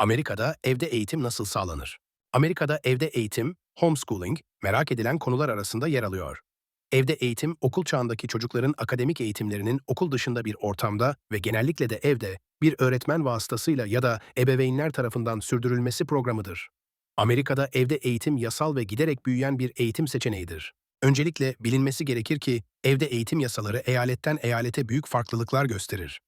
Amerika'da evde eğitim nasıl sağlanır? Amerika'da evde eğitim, homeschooling, merak edilen konular arasında yer alıyor. Evde eğitim, okul çağındaki çocukların akademik eğitimlerinin okul dışında bir ortamda ve genellikle de evde bir öğretmen vasıtasıyla ya da ebeveynler tarafından sürdürülmesi programıdır. Amerika'da evde eğitim yasal ve giderek büyüyen bir eğitim seçeneğidir. Öncelikle bilinmesi gerekir ki evde eğitim yasaları eyaletten eyalete büyük farklılıklar gösterir.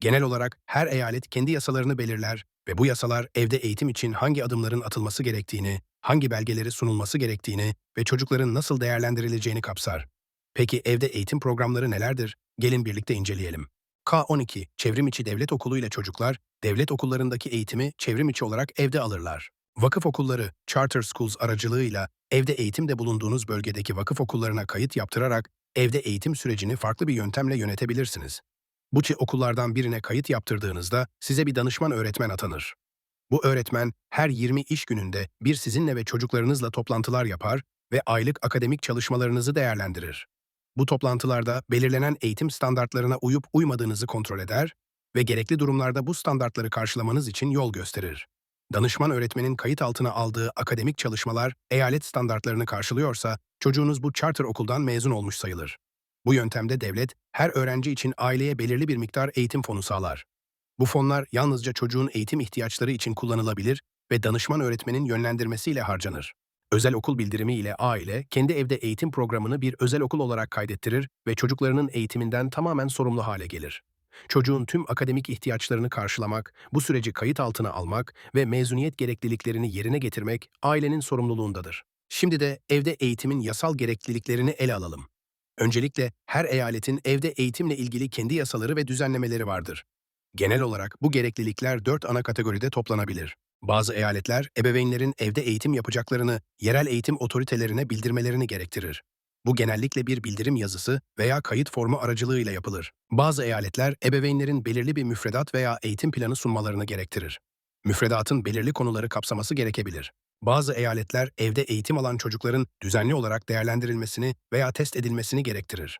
Genel olarak her eyalet kendi yasalarını belirler ve bu yasalar evde eğitim için hangi adımların atılması gerektiğini, hangi belgeleri sunulması gerektiğini ve çocukların nasıl değerlendirileceğini kapsar. Peki evde eğitim programları nelerdir? Gelin birlikte inceleyelim. K12, çevrim içi devlet okulu ile çocuklar, devlet okullarındaki eğitimi çevrim içi olarak evde alırlar. Vakıf okulları, charter schools aracılığıyla evde eğitimde bulunduğunuz bölgedeki vakıf okullarına kayıt yaptırarak evde eğitim sürecini farklı bir yöntemle yönetebilirsiniz. Bu okullardan birine kayıt yaptırdığınızda size bir danışman öğretmen atanır. Bu öğretmen her 20 iş gününde bir sizinle ve çocuklarınızla toplantılar yapar ve aylık akademik çalışmalarınızı değerlendirir. Bu toplantılarda belirlenen eğitim standartlarına uyup uymadığınızı kontrol eder ve gerekli durumlarda bu standartları karşılamanız için yol gösterir. Danışman öğretmenin kayıt altına aldığı akademik çalışmalar eyalet standartlarını karşılıyorsa çocuğunuz bu charter okuldan mezun olmuş sayılır. Bu yöntemde devlet her öğrenci için aileye belirli bir miktar eğitim fonu sağlar. Bu fonlar yalnızca çocuğun eğitim ihtiyaçları için kullanılabilir ve danışman öğretmenin yönlendirmesiyle harcanır. Özel okul bildirimi ile aile kendi evde eğitim programını bir özel okul olarak kaydettirir ve çocuklarının eğitiminden tamamen sorumlu hale gelir. Çocuğun tüm akademik ihtiyaçlarını karşılamak, bu süreci kayıt altına almak ve mezuniyet gerekliliklerini yerine getirmek ailenin sorumluluğundadır. Şimdi de evde eğitimin yasal gerekliliklerini ele alalım. Öncelikle her eyaletin evde eğitimle ilgili kendi yasaları ve düzenlemeleri vardır. Genel olarak bu gereklilikler dört ana kategoride toplanabilir. Bazı eyaletler ebeveynlerin evde eğitim yapacaklarını yerel eğitim otoritelerine bildirmelerini gerektirir. Bu genellikle bir bildirim yazısı veya kayıt formu aracılığıyla yapılır. Bazı eyaletler ebeveynlerin belirli bir müfredat veya eğitim planı sunmalarını gerektirir. Müfredatın belirli konuları kapsaması gerekebilir. Bazı eyaletler evde eğitim alan çocukların düzenli olarak değerlendirilmesini veya test edilmesini gerektirir.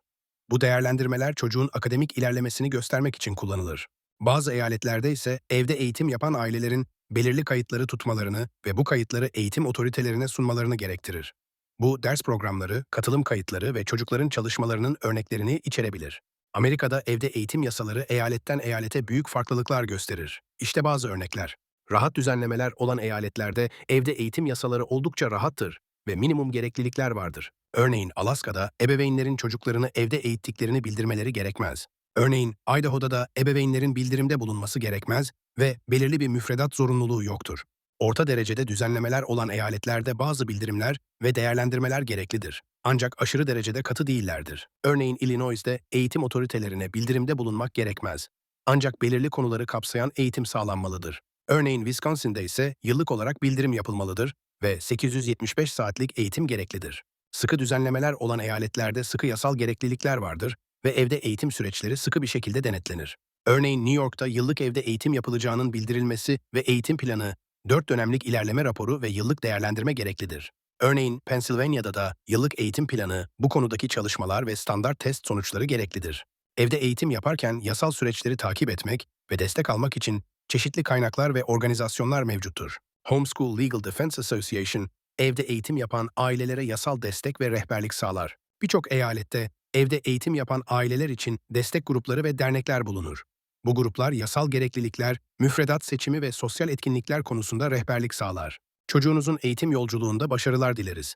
Bu değerlendirmeler çocuğun akademik ilerlemesini göstermek için kullanılır. Bazı eyaletlerde ise evde eğitim yapan ailelerin belirli kayıtları tutmalarını ve bu kayıtları eğitim otoritelerine sunmalarını gerektirir. Bu ders programları, katılım kayıtları ve çocukların çalışmalarının örneklerini içerebilir. Amerika'da evde eğitim yasaları eyaletten eyalete büyük farklılıklar gösterir. İşte bazı örnekler. Rahat düzenlemeler olan eyaletlerde evde eğitim yasaları oldukça rahattır ve minimum gereklilikler vardır. Örneğin Alaska'da ebeveynlerin çocuklarını evde eğittiklerini bildirmeleri gerekmez. Örneğin Idaho'da da ebeveynlerin bildirimde bulunması gerekmez ve belirli bir müfredat zorunluluğu yoktur. Orta derecede düzenlemeler olan eyaletlerde bazı bildirimler ve değerlendirmeler gereklidir. Ancak aşırı derecede katı değillerdir. Örneğin Illinois'te eğitim otoritelerine bildirimde bulunmak gerekmez. Ancak belirli konuları kapsayan eğitim sağlanmalıdır. Örneğin Wisconsin'de ise yıllık olarak bildirim yapılmalıdır ve 875 saatlik eğitim gereklidir. Sıkı düzenlemeler olan eyaletlerde sıkı yasal gereklilikler vardır ve evde eğitim süreçleri sıkı bir şekilde denetlenir. Örneğin New York'ta yıllık evde eğitim yapılacağının bildirilmesi ve eğitim planı, 4 dönemlik ilerleme raporu ve yıllık değerlendirme gereklidir. Örneğin Pennsylvania'da da yıllık eğitim planı, bu konudaki çalışmalar ve standart test sonuçları gereklidir. Evde eğitim yaparken yasal süreçleri takip etmek ve destek almak için çeşitli kaynaklar ve organizasyonlar mevcuttur. Homeschool Legal Defense Association, evde eğitim yapan ailelere yasal destek ve rehberlik sağlar. Birçok eyalette evde eğitim yapan aileler için destek grupları ve dernekler bulunur. Bu gruplar yasal gereklilikler, müfredat seçimi ve sosyal etkinlikler konusunda rehberlik sağlar. Çocuğunuzun eğitim yolculuğunda başarılar dileriz.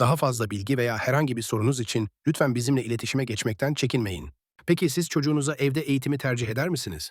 Daha fazla bilgi veya herhangi bir sorunuz için lütfen bizimle iletişime geçmekten çekinmeyin. Peki siz çocuğunuza evde eğitimi tercih eder misiniz?